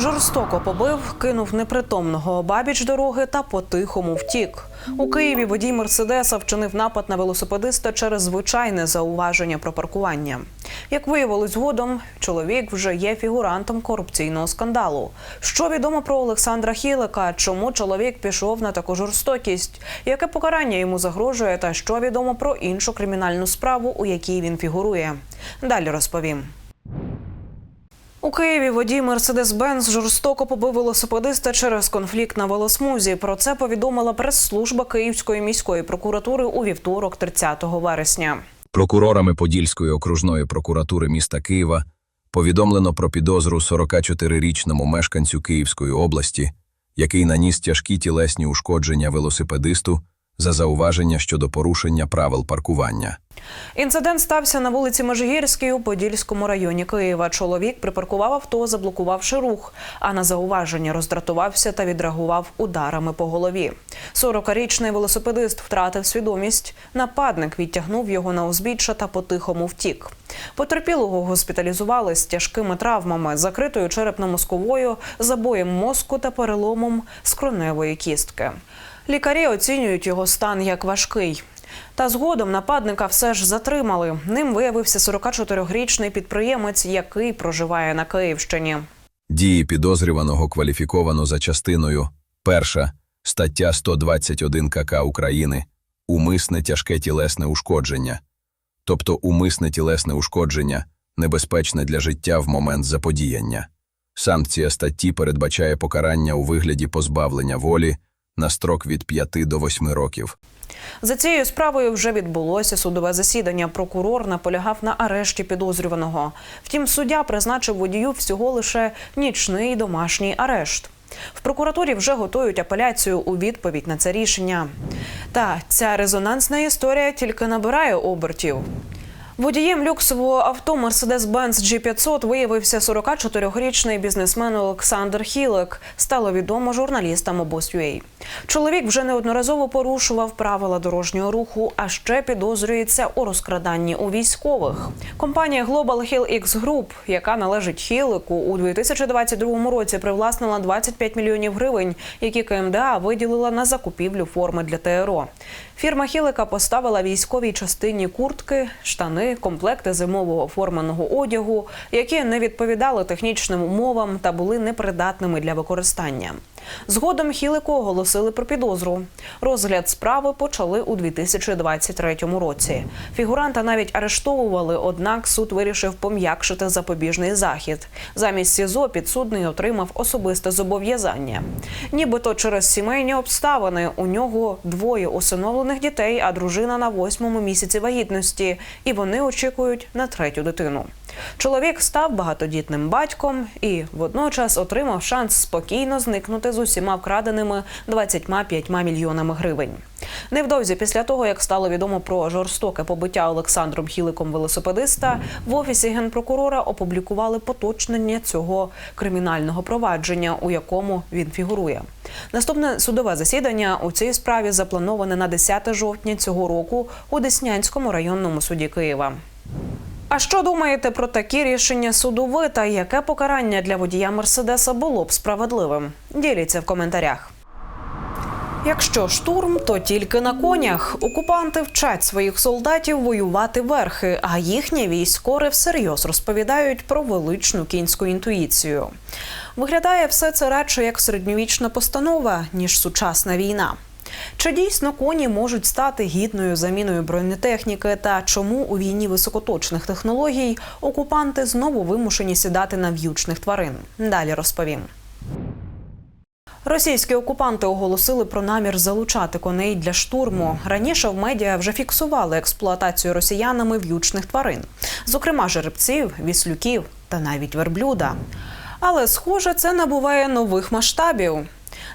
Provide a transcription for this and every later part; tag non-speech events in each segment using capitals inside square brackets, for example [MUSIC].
Жорстоко побив, кинув непритомного обабіч дороги та по-тихому втік. У Києві водій Мерседеса вчинив напад на велосипедиста через звичайне зауваження про паркування. Як виявилось згодом, чоловік вже є фігурантом корупційного скандалу. Що відомо про Олександра Хілика? Чому чоловік пішов на таку жорстокість? Яке покарання йому загрожує? Та що відомо про іншу кримінальну справу, у якій він фігурує? Далі розповім. У Києві водій Мерседес-Бенз жорстоко побив велосипедиста через конфлікт на велосмузі. Про це повідомила прес-служба Київської міської прокуратури у вівторок, 30 вересня. Прокурорами Подільської окружної прокуратури міста Києва повідомлено про підозру 44-річному мешканцю Київської області, який наніс тяжкі тілесні ушкодження велосипедисту за зауваження щодо порушення правил паркування. Інцидент стався на вулиці Межигірській у Подільському районі Києва. Чоловік припаркував авто, заблокувавши рух, а на зауваження роздратувався та відреагував ударами по голові. 40-річний велосипедист втратив свідомість. Нападник відтягнув його на узбіччя та по-тихому втік. Потерпілого госпіталізували з тяжкими травмами, закритою черепно-мозковою, забоєм мозку та переломом скроневої кістки. Лікарі оцінюють його стан як важкий. Та згодом нападника все ж затримали. Ним виявився 44-річний підприємець, який проживає на Київщині. Дії підозрюваного кваліфіковано за частиною перша стаття 121 КК України умисне тяжке тілесне ушкодження, тобто умисне тілесне ушкодження небезпечне для життя в момент заподіяння. Санкція статті передбачає покарання у вигляді позбавлення волі на строк від 5 до 8 років. За цією справою вже відбулося судове засідання. Прокурор наполягав на арешті підозрюваного. Втім, суддя призначив водію всього лише нічний домашній арешт. В прокуратурі вже готують апеляцію у відповідь на це рішення. Та ця резонансна історія тільки набирає обертів. Водієм люксового авто Mercedes-Benz G500 виявився 44-річний бізнесмен Олександр Хілик. Стало відомо журналістам обоз.ua. Чоловік вже неодноразово порушував правила дорожнього руху, а ще підозрюється у розкраданні у військових. Компанія Global Hill X Group, яка належить Хілику, у 2022 році привласнила 25 мільйонів гривень, які КМДА виділила на закупівлю форми для ТРО. Фірма Хілика поставила військовій частині куртки, штани, комплекти зимового форманого одягу, які не відповідали технічним умовам та були непридатними для використання. Згодом Хілику оголосили про підозру. Розгляд справи почали у 2023 році. Фігуранта навіть арештовували, однак суд вирішив пом'якшити запобіжний захід. Замість СІЗО підсудний отримав особисте зобов'язання. Нібито через сімейні обставини у нього двоє усиновлених дітей, а дружина на восьмому місяці вагітності, і вони очікують на третю дитину. Чоловік став багатодітним батьком і водночас отримав шанс спокійно зникнути з усіма вкраденими 25 мільйонами гривень. Невдовзі після того, як стало відомо про жорстоке побиття Олександром Хіликом велосипедиста, в офісі генпрокурора опублікували поточнення цього кримінального провадження, у якому він фігурує. Наступне судове засідання у цій справі заплановане на 10 жовтня цього року у Деснянському районному суді Києва. А що думаєте про такі рішення суду ви та яке покарання для водія Мерседеса було б справедливим? Діліться в коментарях. Якщо штурм, то тільки на конях. Окупанти вчать своїх солдатів воювати верхи, а їхні військори всерйоз розповідають про величну кінську інтуїцію. Виглядає все це радше як середньовічна постанова, ніж сучасна війна. Чи дійсно коні можуть стати гідною заміною бронетехніки? Та чому у війні високоточних технологій окупанти знову вимушені сідати на в'ючних тварин? Далі розповім. Російські окупанти оголосили про намір залучати коней для штурму. Раніше в медіа вже фіксували експлуатацію росіянами в'ючних тварин, зокрема жеребців, віслюків та навіть верблюда. Але схоже, це набуває нових масштабів.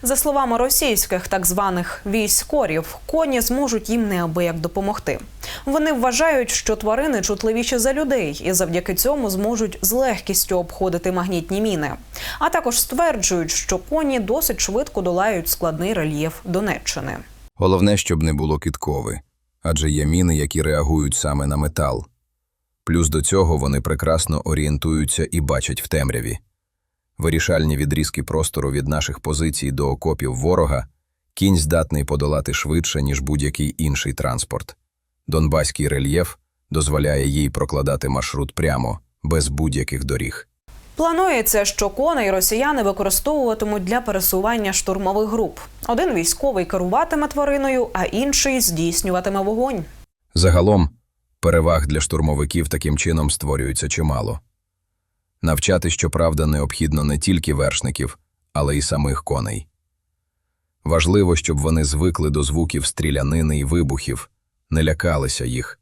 За словами російських так званих військорів, коні зможуть їм неабияк допомогти. Вони вважають, що тварини чутливіші за людей і завдяки цьому зможуть з легкістю обходити магнітні міни. А також стверджують, що коні досить швидко долають складний рельєф Донеччини. Головне, щоб не було кіткови, адже є міни, які реагують саме на метал. Плюс до цього вони прекрасно орієнтуються і бачать в темряві. Вирішальні відрізки простору від наших позицій до окопів ворога, кінь здатний подолати швидше, ніж будь-який інший транспорт. Донбаський рельєф дозволяє їй прокладати маршрут прямо, без будь-яких доріг. Планується, що коней росіяни використовуватимуть для пересування штурмових груп. Один військовий керуватиме твариною, а інший здійснюватиме вогонь. Загалом, переваг для штурмовиків таким чином створюється чимало. Навчати, щоправда, необхідно не тільки вершників, але й самих коней. Важливо, щоб вони звикли до звуків стрілянини і вибухів, не лякалися їх.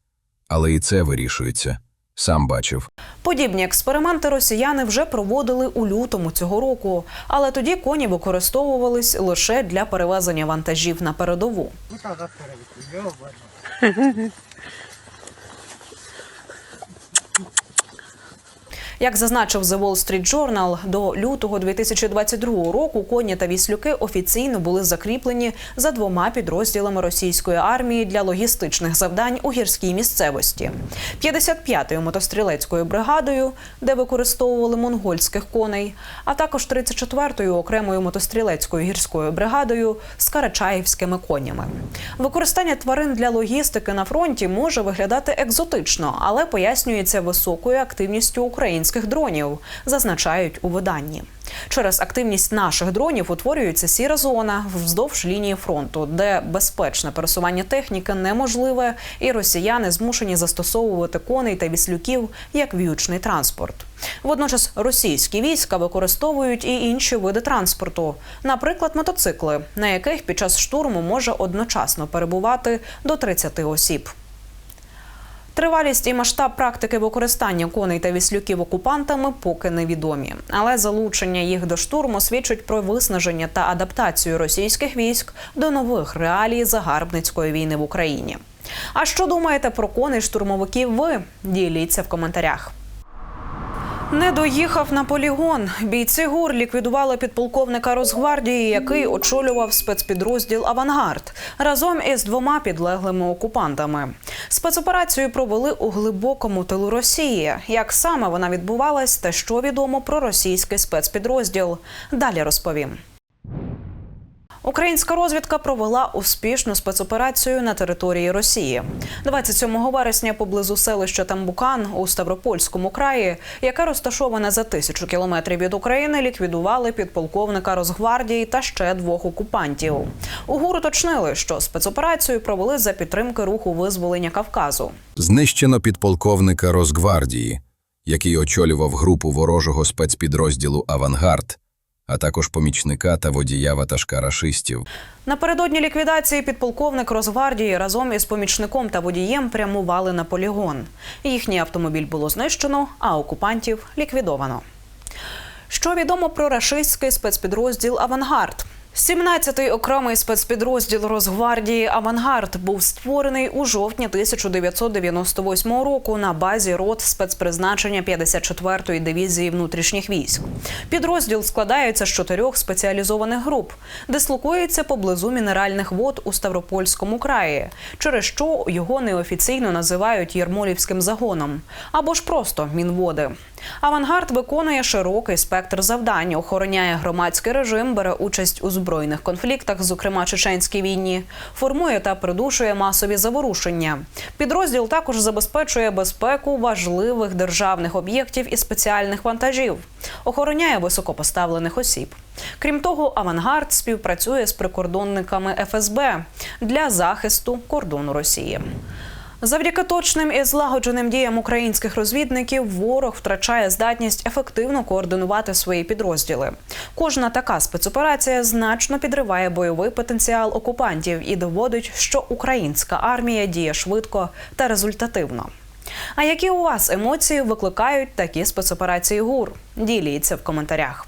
Але і це вирішується. Сам бачив. Подібні експерименти росіяни вже проводили у лютому цього року, але тоді коні використовувались лише для перевезення вантажів на передову. [LAUGHS] Як зазначив The Wall Street Journal, до лютого 2022 року коні та віслюки офіційно були закріплені за двома підрозділами російської армії для логістичних завдань у гірській місцевості: 55-ю мотострілецькою бригадою, де використовували монгольських коней, а також 34-ю окремою мотострілецькою гірською бригадою з карачаївськими конями. Використання тварин для логістики на фронті може виглядати екзотично, але пояснюється високою активністю українських дронів, зазначають у виданні. Через активність наших дронів утворюється сіра зона вздовж лінії фронту, де безпечне пересування техніки неможливе, і росіяни змушені застосовувати коней та віслюків як в'ючний транспорт. Водночас російські війська використовують і інші види транспорту, наприклад, мотоцикли, на яких під час штурму може одночасно перебувати до 30 осіб. Тривалість і масштаб практики використання коней та віслюків окупантами поки невідомі, але залучення їх до штурму свідчить про виснаження та адаптацію російських військ до нових реалій загарбницької війни в Україні. А що думаєте про коней штурмовиків? Ви діліться в коментарях. Не доїхав на полігон. Бійці ГУР ліквідували підполковника Росгвардії, який очолював спецпідрозділ Авангард разом із двома підлеглими окупантами. Спецоперацію провели у глибокому тилу Росії. Як саме вона відбувалась, та що відомо про російський спецпідрозділ? Далі розповім. Українська розвідка провела успішну спецоперацію на території Росії 27 вересня поблизу селища Тамбукан у Ставропольському краї, яке розташоване за тисячу кілометрів від України, ліквідували підполковника Росгвардії та ще двох окупантів. У уточнили, що спецоперацію провели за підтримки руху визволення Кавказу. Знищено підполковника Росгвардії, який очолював групу ворожого спецпідрозділу Авангард, а також помічника та водія ватажка рашистів. Напередодні ліквідації підполковник Росгвардії разом із помічником та водієм прямували на полігон. Їхній автомобіль було знищено, а окупантів ліквідовано. Що відомо про рашистський спецпідрозділ Авангард? 17-й окремий спецпідрозділ Росгвардії Авангард був створений у жовтні 1998 року на базі рот спецпризначення 54-ї дивізії внутрішніх військ. Підрозділ складається з чотирьох спеціалізованих груп, дислокується поблизу мінеральних вод у Ставропольському краї, через що його неофіційно називають Єрмолівським загоном або ж просто Мінводи. Авангард виконує широкий спектр завдань, охороняє громадський режим, бере участь у збройних конфліктах, зокрема чеченській війні, формує та придушує масові заворушення. Підрозділ також забезпечує безпеку важливих державних об'єктів і спеціальних вантажів, охороняє високопоставлених осіб. Крім того, авангард співпрацює з прикордонниками ФСБ для захисту кордону Росії. Завдяки точним і злагодженим діям українських розвідників ворог втрачає здатність ефективно координувати свої підрозділи. Кожна така спецоперація значно підриває бойовий потенціал окупантів і доводить, що українська армія діє швидко та результативно. А які у вас емоції викликають такі спецоперації ГУР? Діліться в коментарях.